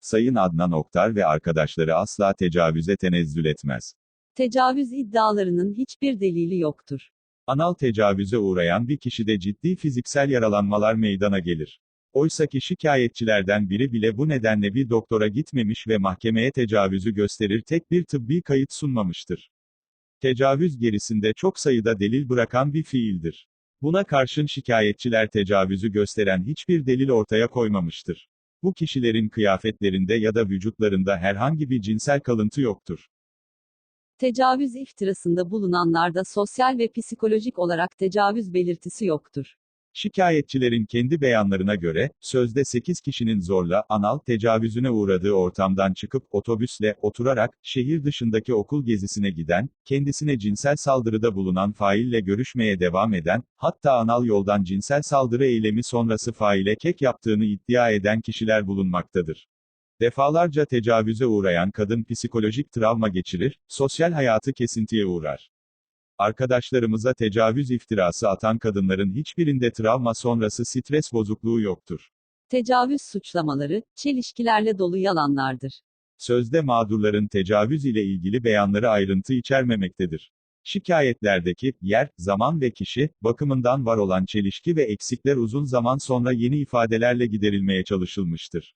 Sayın Adnan Oktar ve arkadaşları asla tecavüze tenezzül etmez. Tecavüz iddialarının hiçbir delili yoktur. Anal tecavüze uğrayan bir kişide ciddi fiziksel yaralanmalar meydana gelir. Oysaki şikayetçilerden biri bile bu nedenle bir doktora gitmemiş ve mahkemeye tecavüzü gösterir tek bir tıbbi kayıt sunmamıştır. Tecavüz gerisinde çok sayıda delil bırakan bir fiildir. Buna karşın şikayetçiler tecavüzü gösteren hiçbir delil ortaya koymamıştır. Bu kişilerin kıyafetlerinde ya da vücutlarında herhangi bir cinsel kalıntı yoktur. Tecavüz iftirasında bulunanlarda sosyal ve psikolojik olarak tecavüz belirtisi yoktur. Şikayetçilerin kendi beyanlarına göre, sözde 8 kişinin zorla, anal tecavüzüne uğradığı ortamdan çıkıp otobüsle, oturarak, şehir dışındaki okul gezisine giden, kendisine cinsel saldırıda bulunan faille görüşmeye devam eden, hatta anal yoldan cinsel saldırı eylemi sonrası faile kek yaptığını iddia eden kişiler bulunmaktadır. Defalarca tecavüze uğrayan kadın psikolojik travma geçirir, sosyal hayatı kesintiye uğrar. Arkadaşlarımıza tecavüz iftirası atan kadınların hiçbirinde travma sonrası stres bozukluğu yoktur. Tecavüz suçlamaları, çelişkilerle dolu yalanlardır. Sözde mağdurların tecavüz ile ilgili beyanları ayrıntı içermemektedir. Şikayetlerdeki, yer, zaman ve kişi, bakımından var olan çelişki ve eksikler uzun zaman sonra yeni ifadelerle giderilmeye çalışılmıştır.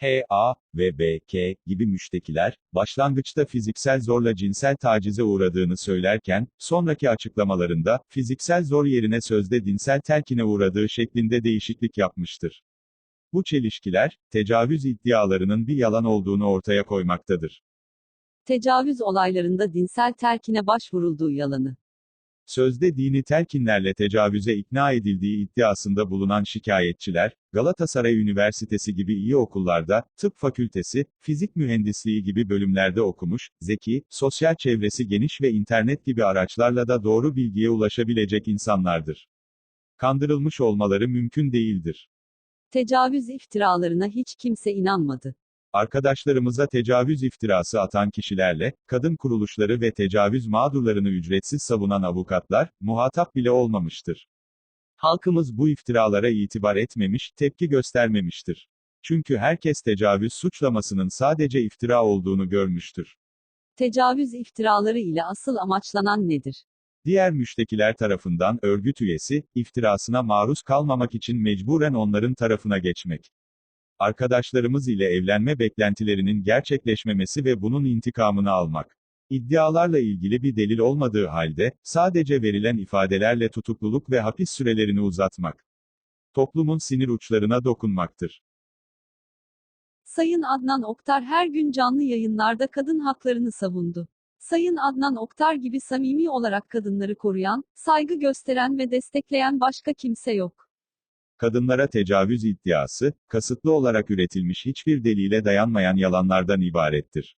H, A ve B, K gibi müştekiler, başlangıçta fiziksel zorla cinsel tacize uğradığını söylerken, sonraki açıklamalarında, fiziksel zor yerine sözde dinsel telkine uğradığı şeklinde değişiklik yapmıştır. Bu çelişkiler, tecavüz iddialarının bir yalan olduğunu ortaya koymaktadır. Tecavüz olaylarında dinsel terkine başvurulduğu yalanı. Sözde dini telkinlerle tecavüze ikna edildiği iddiasında bulunan şikayetçiler, Galatasaray Üniversitesi gibi iyi okullarda, tıp fakültesi, fizik mühendisliği gibi bölümlerde okumuş, zeki, sosyal çevresi geniş ve internet gibi araçlarla da doğru bilgiye ulaşabilecek insanlardır. Kandırılmış olmaları mümkün değildir. Tecavüz iftiralarına hiç kimse inanmadı. Arkadaşlarımıza tecavüz iftirası atan kişilerle, kadın kuruluşları ve tecavüz mağdurlarını ücretsiz savunan avukatlar, muhatap bile olmamıştır. Halkımız bu iftiralara itibar etmemiş, tepki göstermemiştir. Çünkü herkes tecavüz suçlamasının sadece iftira olduğunu görmüştür. Tecavüz iftiraları ile asıl amaçlanan nedir? Diğer müştekiler tarafından örgüt üyesi, iftirasına maruz kalmamak için mecburen onların tarafına geçmek. Arkadaşlarımız ile evlenme beklentilerinin gerçekleşmemesi ve bunun intikamını almak. İddialarla ilgili bir delil olmadığı halde, sadece verilen ifadelerle tutukluluk ve hapis sürelerini uzatmak. Toplumun sinir uçlarına dokunmaktır. Sayın Adnan Oktar her gün canlı yayınlarda kadın haklarını savundu. Sayın Adnan Oktar gibi samimi olarak kadınları koruyan, saygı gösteren ve destekleyen başka kimse yok. Kadınlara tecavüz iddiası, kasıtlı olarak üretilmiş hiçbir delile dayanmayan yalanlardan ibarettir.